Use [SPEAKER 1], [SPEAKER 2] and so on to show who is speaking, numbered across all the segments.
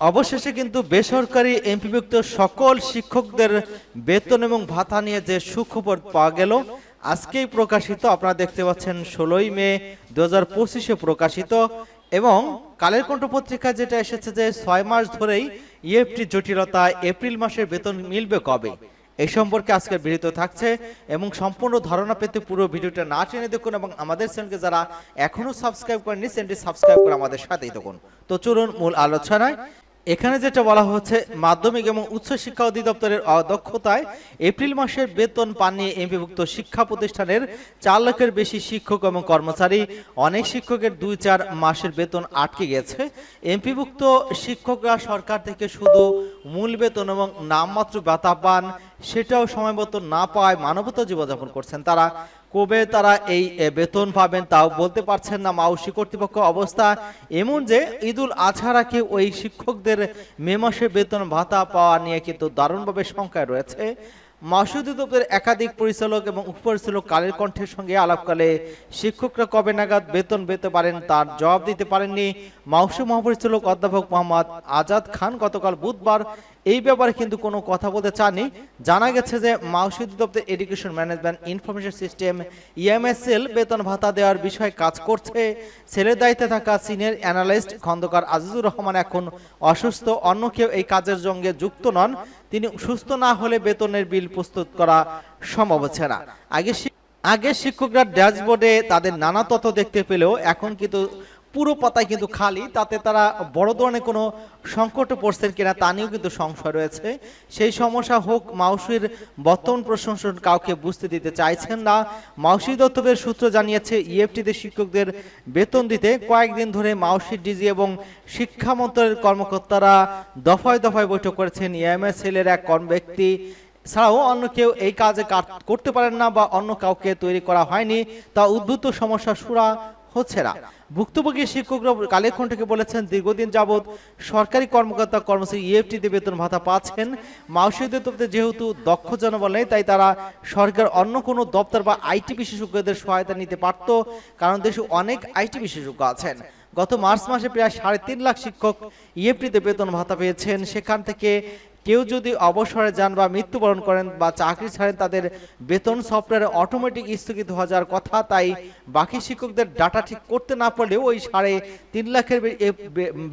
[SPEAKER 1] অবশেষে কিন্তু বেসরকারি এমপিভুক্ত সকল শিক্ষকদের বেতন এবং ভাতা নিয়ে যে সুখবর পাওয়া গেল, আজকেই প্রকাশিত, আপনারা দেখতে পাচ্ছেন ষোলোই মে দু হাজার পঁচিশে প্রকাশিত এবং কালের কণ্ঠ পত্রিকা যেটা এসেছে যে ছয় মাস ধরেই ইএফটি জটিলতা এপ্রিল মাসের বেতন মিলবে কবে? এই সম্পর্কে আজকে বিরত থাকছে এবং সম্পূর্ণ ধারণা পেতে পুরো ভিডিওটা না টেনে দেখুন এবং আমাদের চ্যানেলকে যারা এখনও সাবস্ক্রাইব করেননি, চ্যানেলটি সাবস্ক্রাইব করে আমাদের সাথেই দেখুন তো চলুন মূল আলোচনায়। এখানে যেটা বলা হচ্ছে, মাধ্যমিক এবং উচ্চ শিক্ষা অধিদপ্তরের অদক্ষতায় এপ্রিল মাসের বেতন পাননি এমপিভুক্ত শিক্ষা প্রতিষ্ঠানের চার লাখের বেশি শিক্ষক এবং কর্মচারী, অনেক শিক্ষকের দুই চার মাসের বেতন আটকে গেছে। এমপিভুক্ত শিক্ষকরা সরকার থেকে শুধু মূল বেতন এবং নামমাত্র ভাতা পান। সেটাও সময় মতো না পায় মানবতা জীবনযাপন করছেন তারা। কবে তারা এই বেতন পাবেন তাও বলতে পারছেন না মাউসি কর্তৃপক্ষ অবস্থা এমন যে ঈদুল আছাড়াকে ওই শিক্ষকদের মে মাসে বেতন ভাতা পাওয়া নিয়ে কিন্তু দারুণভাবে শঙ্কায় রয়েছে। মাসুদ দপ্তরের একাধিক পরিচালক এবং উপপরিচালক কালের কণ্ঠের সঙ্গে আলাপকালে শিক্ষকরা কবে নাগাদ বেতন পেতে পারেন তার জবাব দিতে পারেননি। মাউসু মহাপরিচালক অধ্যাপক মোহাম্মদ আজাদ খান গতকাল বুধবার এই ব্যাপারে কিন্তু কোনো কথা বলতে চাননি। জানা গেছে যে মাউসুদ দপ্তর education management information system EMSL বেতন ভাতা দেওয়ার বিষয়ে কাজ করছে। ছেলের দায়িত্বে থাকা সিনিয়র অ্যানালিস্ট খন্দকার আজিজুর রহমান এখন অসুস্থ। অন্য কেউ এই কাজের সঙ্গে যুক্ত নন। তিনি সুস্থ না হলে বেতনের বিল প্রস্তুত করা সম্ভব হচ্ছে না। আগে আগে শিক্ষকরা ড্যাশবোর্ডে তাদের নানা তথ্য দেখতে পেলেও এখন কিন্তু পুরো পাতায় কিন্তু খালি, তাতে তারা বড় ধরনের কোনো সংকটে পড়ছেন কিনা তা নিয়েও কিন্তু সংশয় রয়েছে। সেই সমস্যা হোক, মাউসির বর্তমান প্রশাসন কাউকে বুঝতে দিতে চাইছেন না। মাউসি দত্তবের সূত্র জানিয়েছে, ইএফটিতে শিক্ষকদের বেতন দিতে কয়েকদিন ধরে মাউসি ডিজি এবং শিক্ষা মন্ত্রণালয়ের কর্মকর্তারা দফায় দফায় বৈঠক করেছেন। ইএমএসএল এর এক ব্যক্তি ছাড়াও অন্য কেউ এই কাজে করতে পারেন না বা অন্য কাউকে তৈরি করা হয়নি। তা উদ্ভূত সমস্যা সুরা হচ্ছে না। ভুক্তভোগী শিক্ষকরা কালেক্ষণ থেকে বলেছেন, দীর্ঘদিন যাবৎ সরকারি কর্মকর্তা কর্মচারী ইএফটিতে বেতন ভাতা পাচ্ছেন। মাউসিদের দপ্তরে যেহেতু দক্ষ জনবল নেই, তাই তারা সরকার অন্য কোনো দপ্তর বা আইটি বিশেষজ্ঞদের সহায়তা নিতে পারত, কারণ দেশে অনেক আইটি বিশেষজ্ঞ আছেন। গত মার্চ মাসে প্রায় সাড়ে তিন লাখ শিক্ষক ইএফটিতে বেতন ভাতা পেয়েছেন। সেখান থেকে কেউ যদি অবসরে যান বা মৃত্যুবরণ করেন বা চাকরি ছাড়েন, তাদের বেতন সফটওয়্যার অটোমেটিক স্থগিত হওয়ার যার কথা। তাই বাকি শিক্ষকদের ডাটা ঠিক করতে না পারলেও ওই সাড়ে তিন লাখের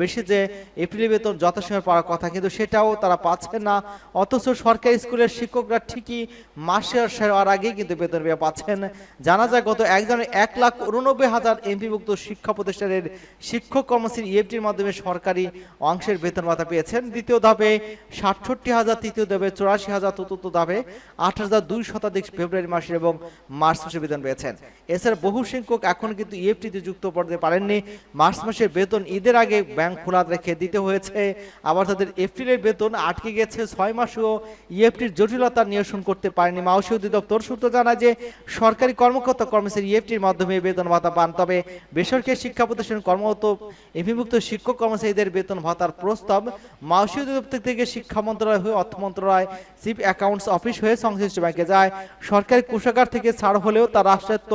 [SPEAKER 1] বেশি যে এপ্রিল বেতন যথাসময় পাওয়ার কথা, কিন্তু সেটাও তারা পাচ্ছে না। অথচ সরকারি স্কুলের শিক্ষকরা ঠিকই মাসে হওয়ার আগেই কিন্তু বেতন পাচ্ছেন। জানা যায় গত একজনের এক লাখ উননব্বই হাজার এমপিভুক্ত শিক্ষা প্রতিষ্ঠানের শিক্ষক কর্মচারী ইএফটির মাধ্যমে সরকারি অংশের বেতন ভাতা পেয়েছেন। দ্বিতীয় ধাপে ষাটষট্টি হাজার, তৃতীয় ধাপে চৌরাশি হাজার, চতুর্থ ধাপে আট হাজার দুই শতাধিক ফেব্রুয়ারি মাসের এবং মার্চ মাসে বেতন পেয়েছেন। এছাড়া বহু সংখ্যক এখন কিন্তু ইএফটিতে যুক্ত করতে পারেননি। মার্চ মাসের বেতন ঈদের আগে ব্যাংক খোলা রেখে দিতে হয়েছে। আবার তাদের এপ্রিলের বেতন আটকে গেছে ছয় মাসেও। ইএফটির জটিলতা নিরসন করতে পারেনি মাউসি অধিদপ্তর। সূত্র জানায় যে সরকারি কর্মকর্তা কর্মচারী ইএফটির মাধ্যমে বেতন ভাতা পান। তবে বেসরকারি শিক্ষা প্রতিষ্ঠান কর্মরত এমপিভুক্ত শিক্ষক কর্মচারীদের বেতন ভাতার প্রস্তাব মাউসি অধিদপ্তর থেকে শিক্ষা মন্ত্রণালয় হয়ে অর্থ মন্ত্রণালয়, চিফ অ্যাকাউন্টস অফিস হয়ে সংশ্লিষ্ট ব্যাংকে যায়। সরকারি কোষাগার থেকে ছাড় হলেও তার রাষ্ট্রায়ত্ত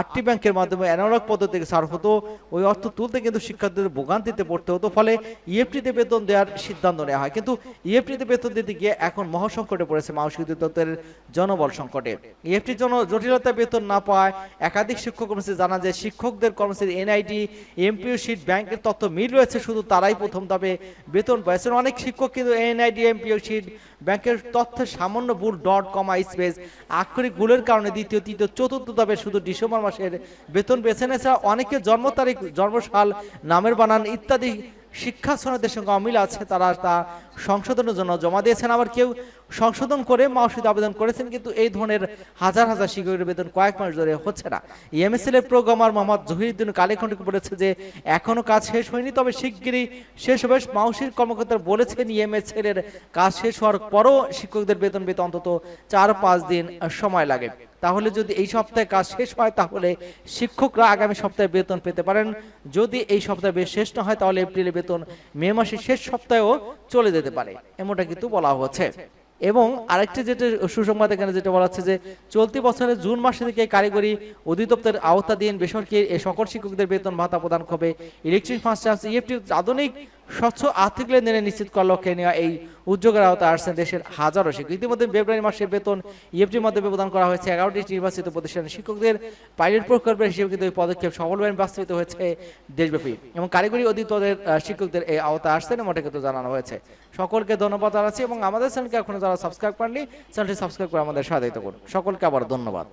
[SPEAKER 1] আটটি ব্যাংকের মাধ্যমে অ্যানালগ থেকে ছাড় হতো। ওই অর্থ তুলতে কিন্তু শিক্ষার্থীদের ভোগান্তিতে পড়তে হতো, ফলে ইএফটিতে বেতন দেওয়ার সিদ্ধান্ত নেওয়া হয়। কিন্তু ইএফটিতে বেতন দিতে গিয়ে এখন মহাসংকটে পড়েছে মাউসি অধিদপ্তরের জনবল সংকটে। ইএফটির জন্য জটিলতা বেতন না পায় একাধিক শিক্ষক কর্মচারী জানা যায় শিক্ষকদের কর্মচারী এনআইডি এমপিও শিট ব্যাংকের তথ্য মিল রয়েছে, শুধু তারাই প্রথম ধাপে বেতন পাইছেন অনেক শিক্ষক, কিন্তু এনআইডি এমপিও শিট ব্যাংকের তথ্যের সামান্য ভুল ডট কমা স্পেস। আক্ষরিক ভুলের কারণে দ্বিতীয়, তৃতীয়, চতুর্থ ধাপে শুধু ডিসেম্বর মাসের বেতন বেছেন এছাড়া অনেকে জন্ম তারিখ, জন্মসাল, নামের বানান ইত্যাদি শিক্ষা সনদের সঙ্গে অমিল আছে, তারা তা সংশোধনের জন্য জমা দিয়েছেন। আবার কেউ সংশোধন করে মাওসিদ আবেদন করেছেন, কিন্তু এই ধরনের হাজার হাজার শিক্ষকের বেতন কয়েক মাস ধরে হচ্ছে না। ইএমএসএল এর প্রোগ্রামার মোহাম্মদ জহিরুদ্দিন কালীখণ্ডকে বলেছে যে, এখনও কাজ শেষ হয়নি, তবে শিগগিরই শেষ হবে। মাউসির কর্মকর্তারা বলেছেন ইএমএসএল এর কাজ শেষ হওয়ার পরও শিক্ষকদের বেতন পেতে অন্তত চার পাঁচ দিন সময় লাগে। তাহলে যদি এই সপ্তাহে কাজ শেষ হয়, তাহলে শিক্ষকরা আগামী সপ্তাহে বেতন পেতে পারেন। যদি এই সপ্তাহে বেশ শেষ না হয়, তাহলে এপ্রিলে বেতন মে মাসের শেষ সপ্তাহেও চলে যেতে পারে। এমনটা কিন্তু বলা হচ্ছে। এবং আরেকটি যেটা সুসংবাদ এখানে যেটা বলা হচ্ছে যে চলতি বছরের জুন মাসে থেকে কারিগরি অধিদপ্তরের আওতাধীন বেসরকারি সকল শিক্ষকদের বেতন ভাতা প্রদান হবে ইলেকট্রিক ফার্স্ট চার্জ, ইএফটি, আধুনিক স্বচ্ছ আর্থিক লেনদেনে নিশ্চিত করার লক্ষ্যে নেওয়া এই উদ্যোগের আওতায় আসছেন দেশের হাজারো শিক্ষক। ইতিমধ্যে ফেব্রুয়ারি মাসে বেতন ইএফটির মাধ্যমে প্রদান করা হয়েছে। এগারোটি নির্বাচিত প্রতিষ্ঠানের শিক্ষকদের পাইলট প্রকল্পের হিসেবে কিন্তু এই পদক্ষেপ সফলভাবে বাস্তবিত হয়েছে দেশব্যাপী এবং কারিগরি অধিদপ্তরের শিক্ষকদের এই আওতায় আসছেন এমনটা কিন্তু জানানো হয়েছে। সকলকে ধন্যবাদ জানাচ্ছি এবং আমাদের চ্যানেলকে এখনও যারা সাবস্ক্রাইব করেননি, চ্যানেলটি সাবস্ক্রাইব করে আমাদের সহায়তা করুন সকলকে আবার ধন্যবাদ।